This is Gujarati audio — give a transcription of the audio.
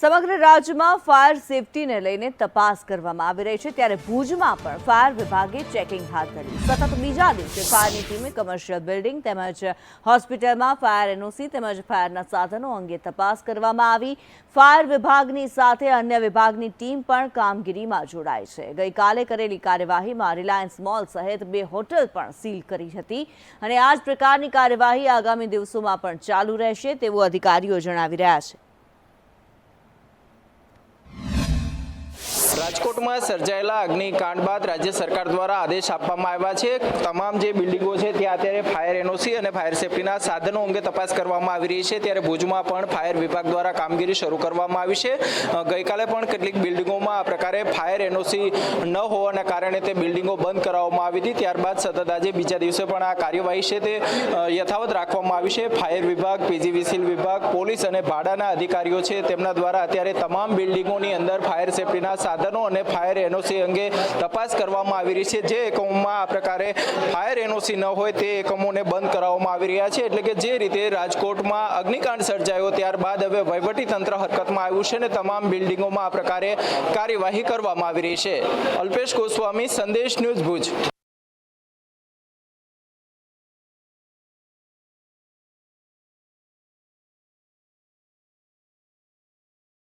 સમગ્ર રાજ્યમાં ફાયર સેફટીને લઈને તપાસ કરવામાં આવી રહી છે. ત્યારે ભુજમાં પણ ફાયર વિભાગે ચેકિંગ હાથ ધર્યું સતત બીજા દિવસે ફાયરની ટીમે કમર્શિયલ બિલ્ડિંગ તેમજ હોસ્પિટલમાં ફાયર એનઓસી તેમજ ફાયરના સાધનો અંગે તપાસ કરવામાં આવી. ફાયર વિભાગની સાથે અન્ય વિભાગની ટીમ પણ કામગીરીમાં જોડાય છે. ગઈકાલે કરેલી કાર્યવાહીમાં રિલાયન્સ મોલ સહિત બે હોટલ પણ સીલ કરી હતી અને આ જ પ્રકારની કાર્યવાહી આગામી દિવસોમાં પણ ચાલુ રહેશે તેવું અધિકારીઓ જણાવી રહ્યા છે. રાજકોટમાં સર્જાયેલા અગ્નિકાંડ બાદ રાજ્ય સરકાર દ્વારા આદેશ આપવામાં આવ્યા છે. તમામ જે બિલ્ડિંગો છે, ત્યાં અત્યારે ફાયર એનઓસી અને ફાયર સેફટીના સાધનો અંગે તપાસ કરવામાં આવી રહી છે. ત્યારે ભુજમાં પણ ફાયર વિભાગ દ્વારા કામગીરી શરૂ કરવામાં આવી છે. ગઈકાલે પણ કેટલીક બિલ્ડિંગોમાં આ પ્રકારે ફાયર એનઓસી ન હોવાના કારણે તે બિલ્ડિંગો બંધ કરાવવામાં આવી હતી. ત્યારબાદ સતત આજે બીજા દિવસે પણ આ કાર્યવાહી છે તે યથાવત રાખવામાં આવી છે. ફાયર વિભાગ પીજીવીસીલ વિભાગ, પોલીસ અને ભાડાના અધિકારીઓ છે. તેમના દ્વારા અત્યારે તમામ બિલ્ડિંગોની અંદર ફાયર સેફટીના સાધનો અને ફાયર એનઓસી અંગે તપાસ કરવામાં આવી રહી છે. જે એકમોમાં આ પ્રકારે ફાયર એનઓસી ન હોય તે એકમોને બંધ કરાવવામાં આવી રહ્યા છે. એટલે કે જે રીતે રાજકોટમાં અગ્નિકાંડ સર્જાયો ત્યારબાદ હવે વહીવટી તંત્ર હરકતમાં આવ્યું છે અને તમામ બિલ્ડિંગોમાં આ પ્રકારે કાર્યવાહી કરવામાં આવી રહી છે. અલ્પેશ ગોસ્વામી, સંદેશ ન્યૂઝ ભુજ.